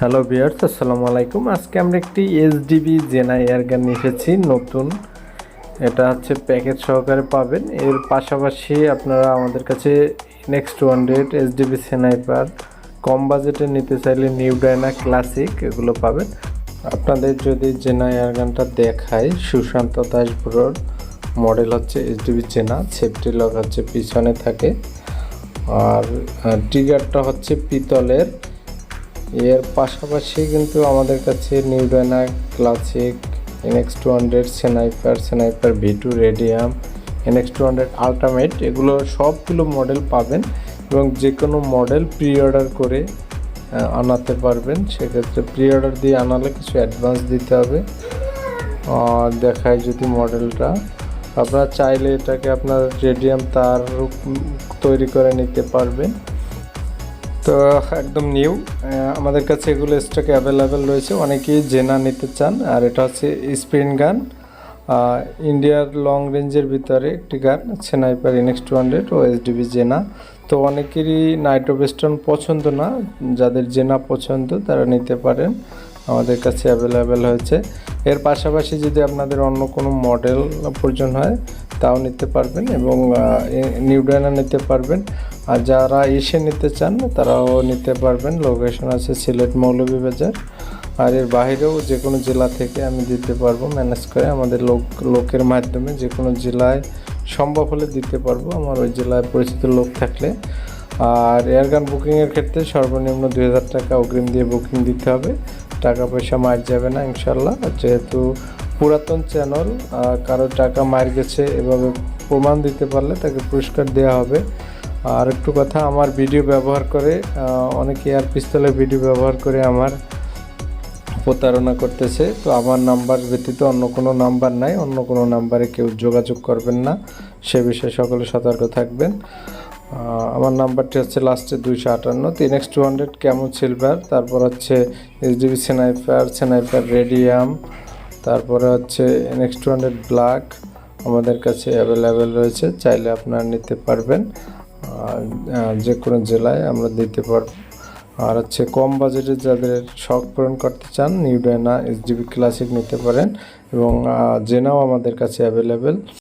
Hello বিয়ার্স আসসালামু আলাইকুম। আজকে আমরা একটি এসডিবি জেনা এয়ারগান এসেছি, নতুন। এটা হচ্ছে প্যাকেজ সহকারে পাবেন। এর পাশাপাশি আপনারা আমাদের কাছে নেক্সট ওয়ান ডেট এসডিবি সেনাইপার কম বাজেটে নিতে চাইলে নিউ ডায়না ক্লাসিক এগুলো পাবেন। আপনাদের যদি জেনা এয়ারগানটা দেখায়, সুশান্ত দাস মডেল হচ্ছে এসডিবি জেনা সেফটি লক হচ্ছে পিছনে থাকে। আর ট্রিগারটা হচ্ছে পিতলের এর পাশাপাশি কিন্তু আমাদের কাছে new Diana classic NX two hundred sniper sniper V two radium NX two hundred ultimate এগুলো সবগুলো মডেল পাবেন এবং যে কোনো মডেল প্রি অর্ডার করে আনাতে পারবেন। সেক্ষেত্রে প্রি অর্ডার দিয়ে আনালে কিছু অ্যাডভান্স দিতে হবে। আর দেখায় যদি মডেলটা আপনারা চাইলে এটাকে আপনার রেডিয়াম তার তৈরি করে নিতে পারবেন। তো, একদম নিউ। আমাদের কাছে এগুলো স্টক অ্যাভেলেবেল রয়েছে। অনেকেই জেনা নিতে চান। আর এটা হচ্ছে স্প্রিন গান। ইন্ডিয়ার লং রেঞ্জের ভিতরে একটি গান সেনাইপার ইনেক্স টু হান্ড্রেড ও এসডিবি জেনা। তো, অনেকেরই নাইট্রো ওয়েস্টার্ন পছন্দ না। যাদের জেনা পছন্দ, তারা নিতে পারেন। আমাদের কাছে অ্যাভেলেবেল হয়েছে। এর পাশাপাশি যদি আপনাদের অন্য কোনো মডেল প্রয়োজন হয় তাও নিতে পারবেন এবং নিউ ডায়না নিতে পারবেন। আর যারা এসে নিতে চান, তারাও নিতে পারবেন। লোকেশন আছে সিলেট মৌলভীবাজার। আর এর বাইরেও যে কোনো জেলা থেকে আমি দিতে পারব ম্যানেজ করে আমাদের লোক, লোকের মাধ্যমে যে কোনো জেলায় সম্ভব হলে দিতে পারব। আমার ওই জেলায় পরিচিত লোক থাকলে। আর এয়ারগান বুকিংয়ের ক্ষেত্রে সর্বনিম্ন দুই হাজার টাকা অগ্রিম দিয়ে বুকিং দিতে হবে। টাকা পয়সা মার যাবে না, ইনশাল্লাহ। যেহেতু পুরাতন চ্যানেল কারও টাকা মার গেছে, এভাবে প্রমাণ দিতে পারলে তাকে পুরস্কার দেওয়া হবে। আর একটু কথা, আমার ভিডিও ব্যবহার করে অনেকে এয়ার পিস্তলের ভিডিও ব্যবহার করে আমার প্রতারণা করতেছে। তো আমার নাম্বার ব্যতীত অন্য কোনো নাম্বার নাই, অন্য কোনো নাম্বারে কেউ যোগাযোগ করবেন না, সে বিষয়ে সকলে সতর্ক থাকবেন। আমার নাম্বারটি হচ্ছে লাস্টে দুইশো আটান্ন, তিন এক্স টু হান্ড্রেড ক্যামন সিলভার, তারপর হচ্ছে এইচডিবি সেনাইপার সেনাইপার রেডিয়াম তারপরে হচ্ছে নেক্সট টু হান্ড্রেড ব্ল্যাক আমাদের কাছে অ্যাভেলেবেল রয়েছে, চাইলে আপনারা নিতে পারবেন। যে কোনো জেলায় আমরা দিতে পারব। আর হচ্ছে কম বাজেটে যাদের শখ পূরণ করতে চান নিউডেনা এস এসডিবি ক্লাসিক নিতে পারেন এবং জেনাও আমাদের কাছে অ্যাভেলেবেল